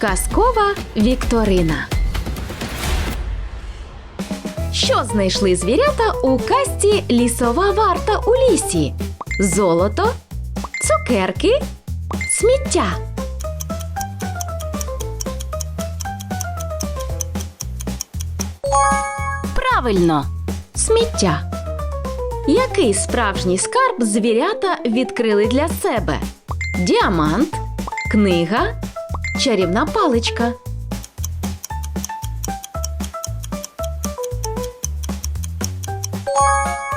Казкова Вікторина. Що знайшли звірята у казці Лісова варта у лісі? Золото, цукерки, сміття. Правильно, сміття. Який справжній скарб звірята відкрили для себе? Діамант, книга, чарівна паличка.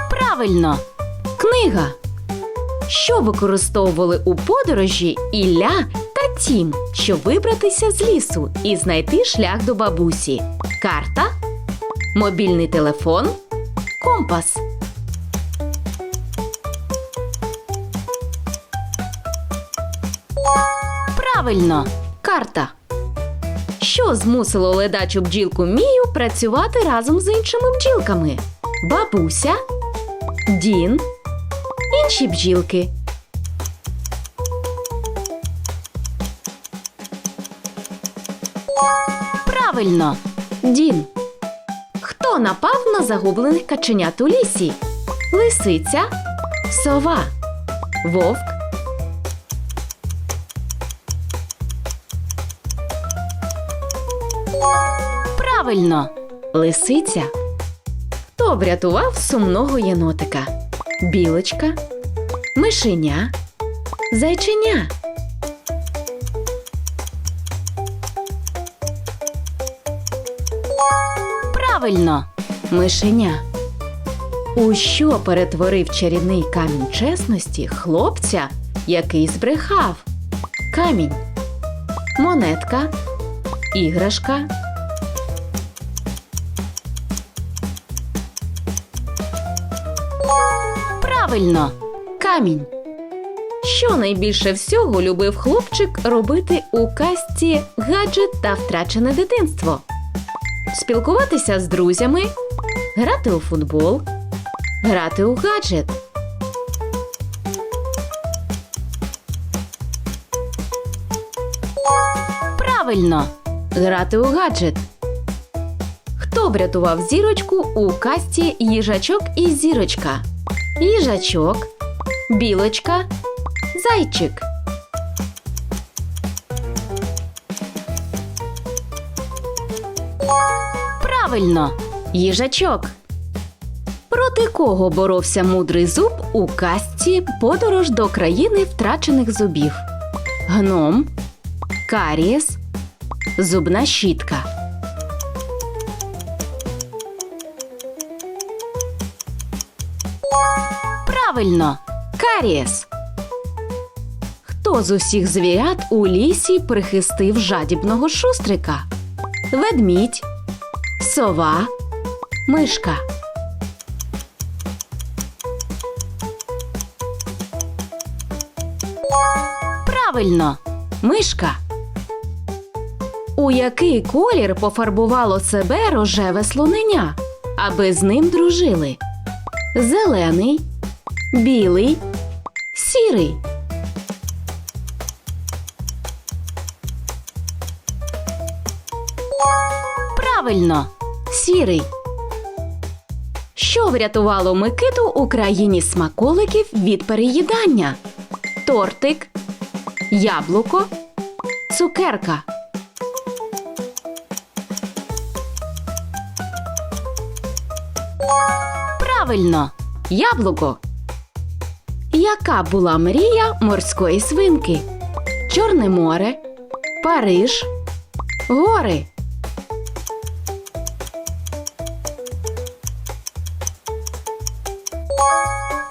Правильно, книга. Що використовували у подорожі Ілля та Тім, щоб вибратися з лісу і знайти шлях до бабусі? Карта, мобільний телефон, компас. Правильно, карта. Що змусило ледачу бджілку Мію працювати разом з іншими бджілками? Бабуся, Дін, інші бджілки. Правильно, Дін. Хто напав на загублених каченят у лісі? Лисиця, сова, вовк, Правильно, лисиця. Хто врятував сумного єнотика? Білочка, мишеня, зайченя. Правильно, мишеня. У що перетворив чарівний камінь чесності хлопця, який збрехав? Камінь, монетка, іграшка. Правильно, камінь. Що найбільше всього любив хлопчик робити у казці гаджет та втрачене дитинство? Спілкуватися з друзями, грати у футбол, грати у гаджет. Правильно, грати у гаджет. Хто врятував зірочку у касті їжачок і зірочка? Їжачок, білочка, зайчик. Правильно, їжачок. Проти кого боровся мудрий зуб у казці Подорож до країни втрачених зубів? Гном, карієс, зубна щітка. Правильно, карієс. Хто з усіх звірят у лісі прихистив жадібного шустрика? Ведмідь, сова, мишка. Правильно, мишка. У який колір пофарбувало себе рожеве слоненя, аби з ним дружили? Зелений, білий, сірий. Правильно, сірий. Що врятувало Микиту у країні смаколиків від переїдання? Тортик, яблуко, цукерка. Правильно, яблуко. Яка була мрія морської свинки? Чорне море, Париж, гори.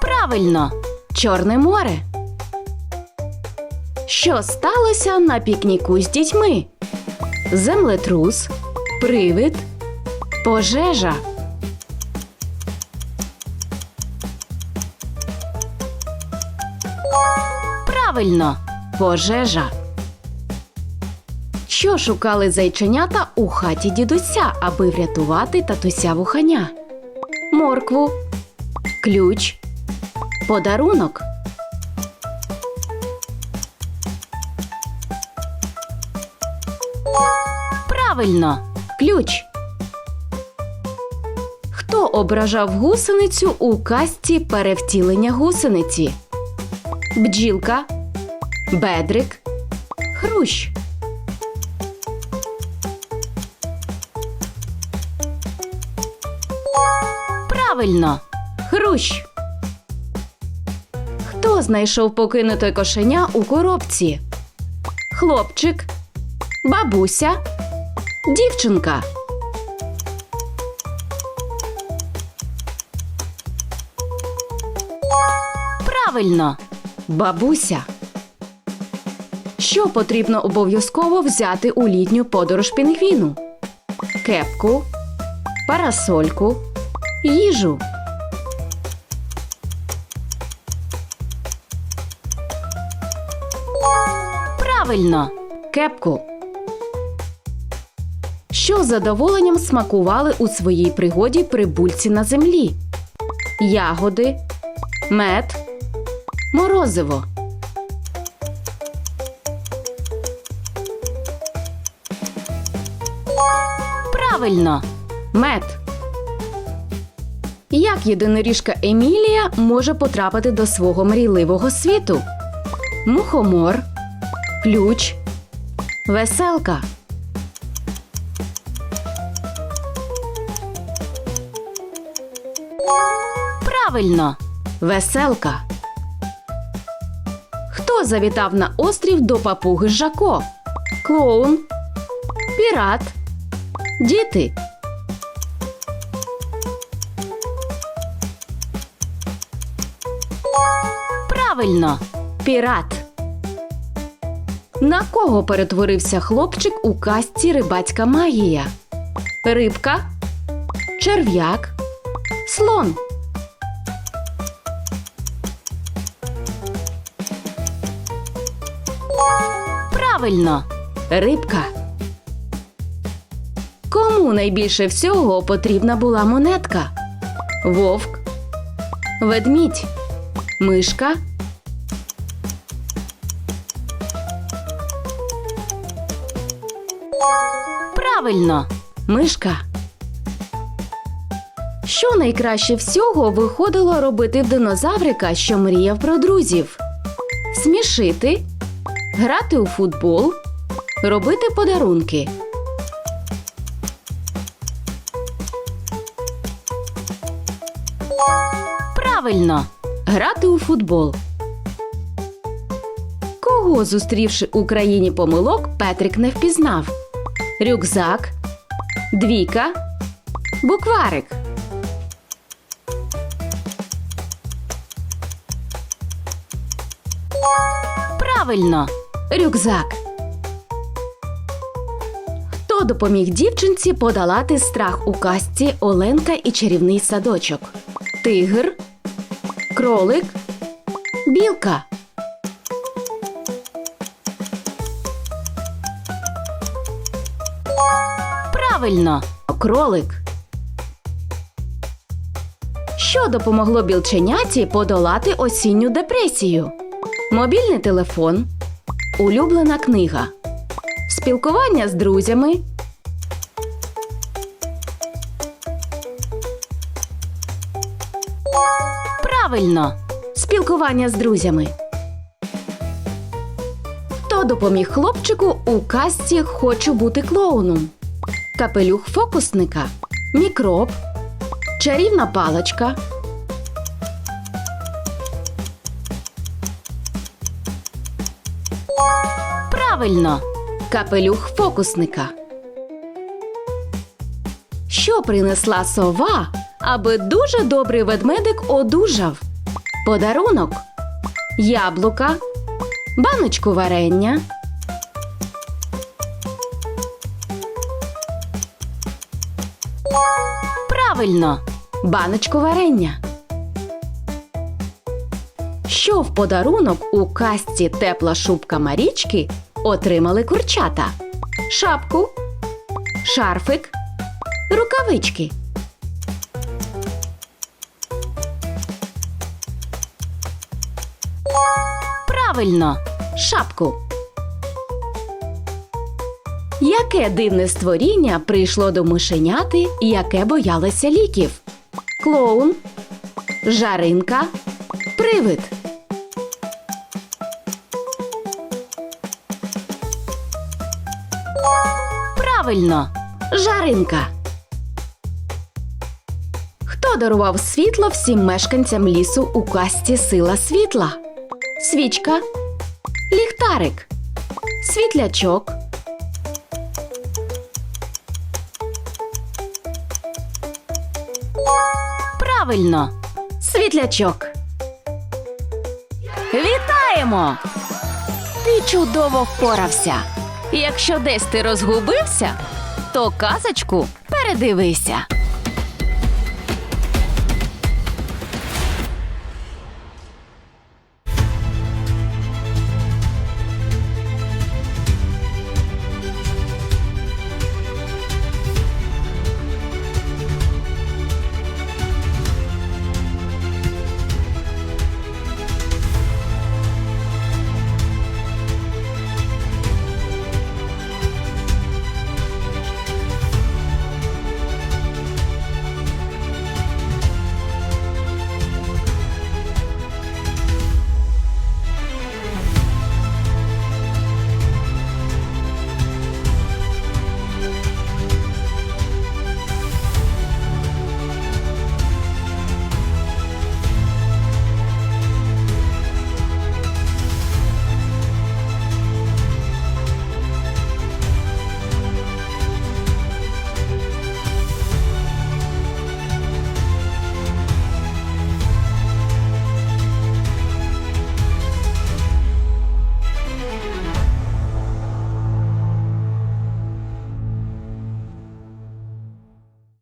Правильно, Чорне море. Що сталося на пікніку з дітьми? Землетрус, привид, пожежа. Правильно, пожежа. Що шукали зайченята у хаті дідуся, аби врятувати татуся вуханя? Моркву, ключ, подарунок. Правильно, ключ. Хто ображав гусеницю у казці перевтілення гусениці? Бджілка, бедрик, хрущ. Правильно, хрущ. Хто знайшов покинуте кошеня у коробці? Хлопчик, бабуся, дівчинка. Правильно, бабуся. Що потрібно обов'язково взяти у літню подорож пінгвіну? Кепку, парасольку, їжу. Правильно, кепку. Що з задоволенням смакували у своїй пригоді прибульці на землі? Ягоди, мед, морозиво. Правильно, мед. Як єдиноріжка Емілія може потрапити до свого мрійливого світу? Мухомор, ключ, веселка. Правильно, веселка. Хто завітав на острів до папуги Жако? Клоун, пірат, діти. Правильно, пірат. На кого перетворився хлопчик у казці рибацька магія? Рибка, черв'як, слон. Правильно, рибка. Кому найбільше всього потрібна була монетка? Вовк, ведмідь, мишка. Правильно, мишка. Що найкраще всього виходило робити в динозаврика, що мріяв про друзів? Смішити, грати у футбол, робити подарунки. Правильно, грати у футбол. Кого, зустрівши у країні помилок, Петрик не впізнав? Рюкзак, двійка, букварик. Правильно, рюкзак. Хто допоміг дівчинці подолати страх у казці Оленка і чарівний садочок? Тигр, кролик, білка. Правильно, кролик. Що допомогло білченяті подолати осінню депресію? Мобільний телефон, улюблена книга, спілкування з друзями. Правильно, спілкування з друзями. Хто допоміг хлопчику у казці Хочу бути клоуном? Капелюх фокусника, мікроб, чарівна паличка. Правильно, капелюх фокусника. Що принесла сова, аби дуже добрий ведмедик одужав? Подарунок, яблука, баночку варення. Правильно, баночку варення. Що в подарунок у казці Тепла шубка Марічки отримали курчата? Шапку, шарфик, рукавички. Правильно, шапку. Яке дивне створіння прийшло до мишеняти, яке боялося ліків? Клоун, жаринка, привид. Правильно, жаринка. Хто дарував світло всім мешканцям лісу у касті Сила світла? Свічка, ліхтарик, світлячок. Правильно, світлячок. Вітаємо! Ти чудово впорався. Якщо десь ти розгубився, то казочку передивися.